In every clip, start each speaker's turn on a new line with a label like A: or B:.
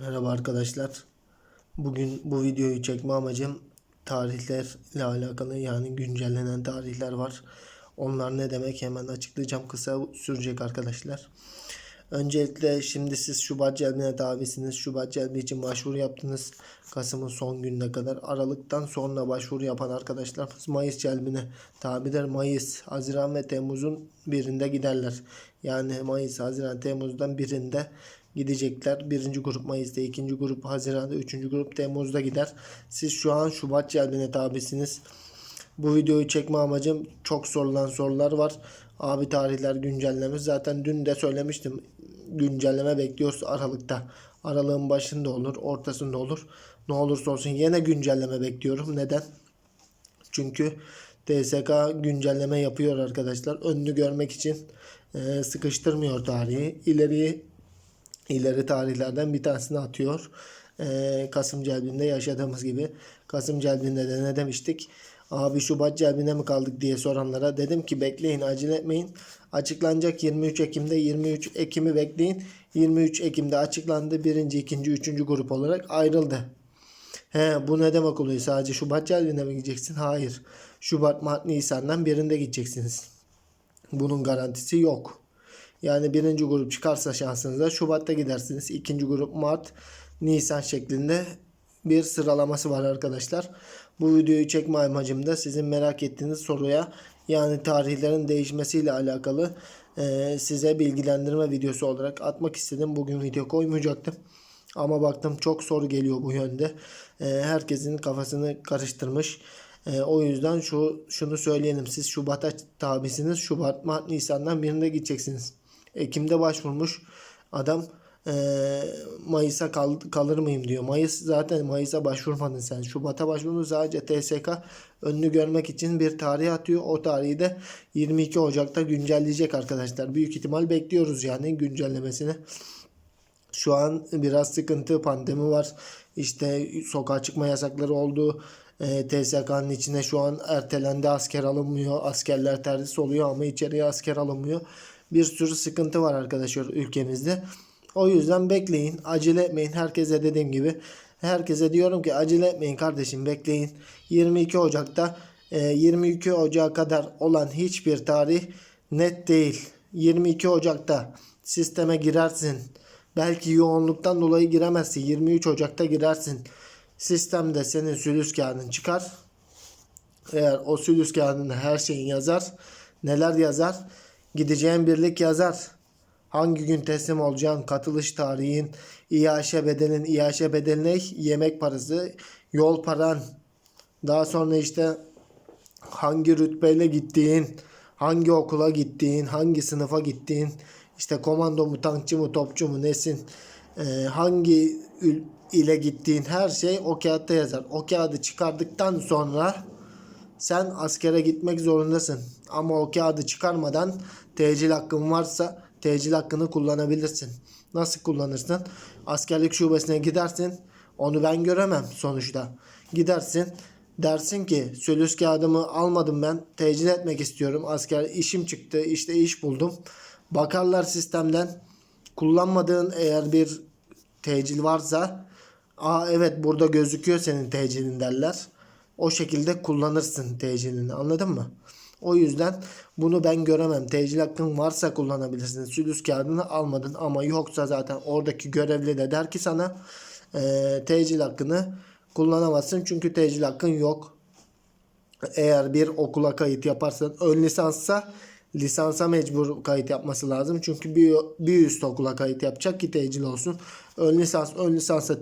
A: Merhaba arkadaşlar. Bugün bu videoyu çekme amacım tarihlerle alakalı yani güncellenen tarihler var. Onlar ne demek hemen açıklayacağım. Kısa sürecek arkadaşlar. Öncelikle şimdi siz Şubat celbine tabisiniz. Şubat celbi için başvuru yaptınız. Kasım'ın son gününe kadar. Aralıktan sonra başvuru yapan arkadaşlar Mayıs celbine tabidir. Mayıs, Haziran ve Temmuz'un birinde giderler. Yani Mayıs, Haziran, Temmuz'dan birinde gidecekler. Birinci grup Mayıs'ta, ikinci grup Haziran'da, üçüncü grup Temmuz'da gider. Siz şu an Şubat celbine tabisiniz. Bu videoyu çekme amacım çok sorulan sorular var. Abi tarihler güncellemiş. Zaten dün de söylemiştim. Güncelleme bekliyoruz Aralık'ta. Aralığın başında olur, ortasında olur. Ne olursa olsun yine güncelleme bekliyorum. Neden? Çünkü TSK güncelleme yapıyor arkadaşlar. Önünü görmek için sıkıştırmıyor tarihi. İleriyi ileri tarihlerden bir tanesini atıyor. Ee, Kasım celbinde yaşadığımız gibi. Kasım celbinde de ne demiştik? Abi Şubat celbine mi kaldık diye soranlara dedim ki bekleyin acele etmeyin. Açıklanacak 23 Ekim'de 23 Ekim'i bekleyin. 23 Ekim'de açıklandı. Birinci, ikinci, üçüncü grup olarak ayrıldı. He, bu ne demek oluyor? Sadece Şubat celbine mi gideceksin? Hayır. Şubat, Mart, Nisan'dan birinde gideceksiniz. Bunun garantisi yok. Yani birinci grup çıkarsa şansınıza Şubat'ta gidersiniz. İkinci grup Mart, Nisan şeklinde bir sıralaması var arkadaşlar. Bu videoyu çekme amacım da sizin merak ettiğiniz soruya yani tarihlerin değişmesiyle alakalı e, size bilgilendirme videosu olarak atmak istedim. Bugün video koymayacaktım. Ama baktım çok soru geliyor bu yönde. E, herkesin kafasını karıştırmış. E, o yüzden şu şunu söyleyelim. Siz Şubat'a tabisiniz. Şubat, Mart, Nisan'dan birinde gideceksiniz. Ekim'de başvurmuş adam eee, Mayıs'a kal, kalır mıyım diyor. Mayıs zaten Mayıs'a başvurmadın sen. Şubat'a başvurdun sadece TSK önünü görmek için bir tarih atıyor. O tarihi de 22 Ocak'ta güncelleyecek arkadaşlar. Büyük ihtimal bekliyoruz yani güncellemesini. Şu an biraz sıkıntı pandemi var. İşte sokağa çıkma yasakları oldu. E, TSK'nın içine şu an ertelendi asker alınmıyor. Askerler terhis oluyor ama içeriye asker alınmıyor. Bir sürü sıkıntı var arkadaşlar ülkemizde. O yüzden bekleyin. Acele etmeyin. Herkese dediğim gibi. Herkese diyorum ki acele etmeyin kardeşim bekleyin. 22 Ocak'ta e, 22 Ocak'a kadar olan hiçbir tarih net değil. 22 Ocak'ta sisteme girersin. Belki yoğunluktan dolayı giremezsin. 23 Ocak'ta girersin. Sistemde senin sülüs kağıdın çıkar. Eğer o sülüs kağıdında her şeyin yazar. Neler yazar? Gideceğin birlik yazar. Hangi gün teslim olacağın, katılış tarihin, İAŞ bedelin, İAŞ bedeline yemek parası, yol paran. Daha sonra işte hangi rütbeyle gittiğin, hangi okula gittiğin, hangi sınıfa gittiğin, işte komando mu, tankçı mı, topçu mu, nesin, e, hangi ile gittiğin her şey o kağıtta yazar. O kağıdı çıkardıktan sonra sen askere gitmek zorundasın. Ama o kağıdı çıkarmadan tecil hakkın varsa tecil hakkını kullanabilirsin. Nasıl kullanırsın? Askerlik şubesine gidersin. Onu ben göremem sonuçta. Gidersin dersin ki sülüs kağıdımı almadım ben. Tecil etmek istiyorum. Asker işim çıktı. işte iş buldum. Bakarlar sistemden. Kullanmadığın eğer bir tecil varsa Aa evet burada gözüküyor senin tecilin derler. O şekilde kullanırsın tecilini anladın mı? O yüzden bunu ben göremem. Tecil hakkın varsa kullanabilirsin. Sülüs kağıdını almadın ama yoksa zaten oradaki görevli de der ki sana eee tecil hakkını kullanamazsın. Çünkü tecil hakkın yok. Eğer bir okula kayıt yaparsan ön lisanssa lisansa mecbur kayıt yapması lazım. Çünkü bir, bir üst okula kayıt yapacak ki tecil olsun. Ön lisans ön lisansa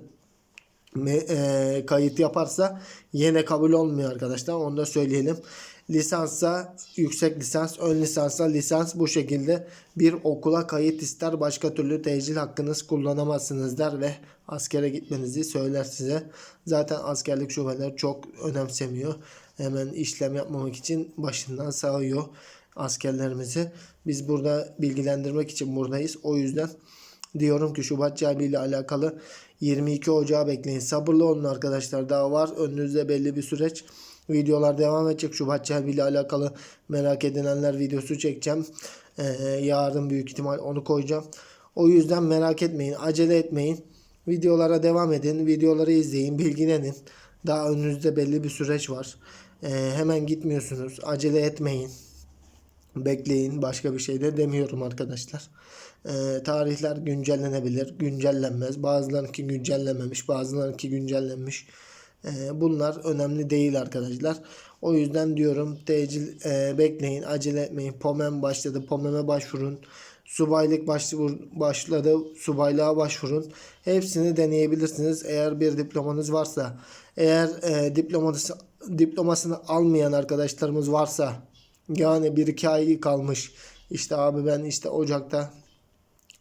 A: e, kayıt yaparsa yine kabul olmuyor arkadaşlar. Onu da söyleyelim. Lisansa yüksek lisans, ön lisansa lisans bu şekilde bir okula kayıt ister. Başka türlü tecil hakkınız kullanamazsınız der ve askere gitmenizi söyler size. Zaten askerlik şubeleri çok önemsemiyor. Hemen işlem yapmamak için başından sağıyor askerlerimizi. Biz burada bilgilendirmek için buradayız. O yüzden diyorum ki Şubat Celbi ile alakalı 22 Ocağı bekleyin. Sabırlı olun arkadaşlar. Daha var. Önünüzde belli bir süreç. Videolar devam edecek. Şubat Celbi ile alakalı merak edilenler videosu çekeceğim. Ee, yarın büyük ihtimal onu koyacağım. O yüzden merak etmeyin. Acele etmeyin. Videolara devam edin. Videoları izleyin. Bilgilenin. Daha önünüzde belli bir süreç var. Ee, hemen gitmiyorsunuz. Acele etmeyin. Bekleyin. Başka bir şey de demiyorum arkadaşlar. Ee, tarihler güncellenebilir. Güncellenmez. Bazılarınki güncellenmemiş. Bazılarınki güncellenmiş. Ee, bunlar önemli değil arkadaşlar. O yüzden diyorum tecil e, bekleyin. Acele etmeyin. POMEM başladı. POMEM'e başvurun. Subaylık başvur, başladı. Subaylığa başvurun. Hepsini deneyebilirsiniz. Eğer bir diplomanız varsa. Eğer e, diploması, diplomasını almayan arkadaşlarımız varsa. Yani bir iki ay kalmış. İşte abi ben işte Ocak'ta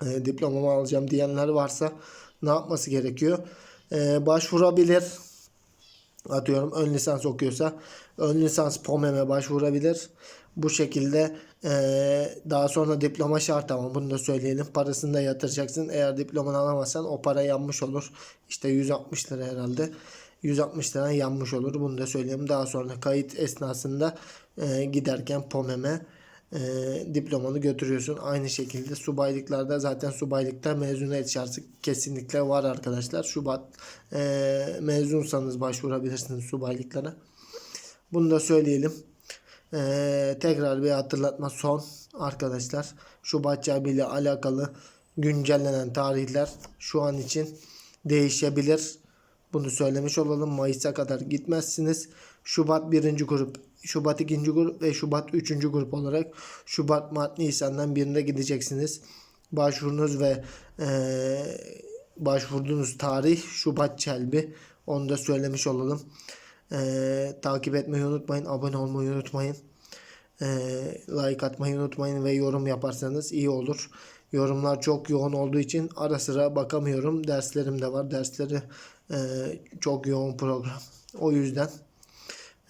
A: e, diplomamı alacağım diyenler varsa ne yapması gerekiyor? E, başvurabilir. Atıyorum ön lisans okuyorsa ön lisans POMEM'e başvurabilir. Bu şekilde e, daha sonra diploma şart ama bunu da söyleyelim. Parasını da yatıracaksın. Eğer diplomanı alamazsan o para yanmış olur. İşte 160 lira herhalde. 160 lira yanmış olur. Bunu da söyleyeyim. Daha sonra kayıt esnasında e, giderken POMEM'e e, diplomanı götürüyorsun. Aynı şekilde subaylıklarda zaten subaylıkta mezuniyet şartı kesinlikle var arkadaşlar. Şubat e, mezunsanız başvurabilirsiniz subaylıklara. Bunu da söyleyelim. E, tekrar bir hatırlatma son arkadaşlar. Şubat ile alakalı güncellenen tarihler şu an için değişebilir. Bunu söylemiş olalım. Mayıs'a kadar gitmezsiniz. Şubat birinci grup, Şubat ikinci grup ve Şubat üçüncü grup olarak Şubat, Mart, Nisan'dan birine gideceksiniz. Başvurunuz ve eee başvurduğunuz tarih Şubat Çelbi. Onu da söylemiş olalım. Eee, takip etmeyi unutmayın. Abone olmayı unutmayın. Eee, like atmayı unutmayın ve yorum yaparsanız iyi olur. Yorumlar çok yoğun olduğu için ara sıra bakamıyorum. Derslerim de var. Dersleri eee, çok yoğun program. O yüzden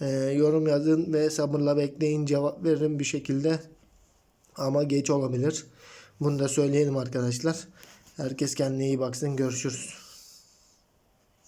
A: eee, yorum yazın ve sabırla bekleyin. Cevap veririm bir şekilde. Ama geç olabilir. Bunu da söyleyelim arkadaşlar. Herkes kendine iyi baksın. Görüşürüz.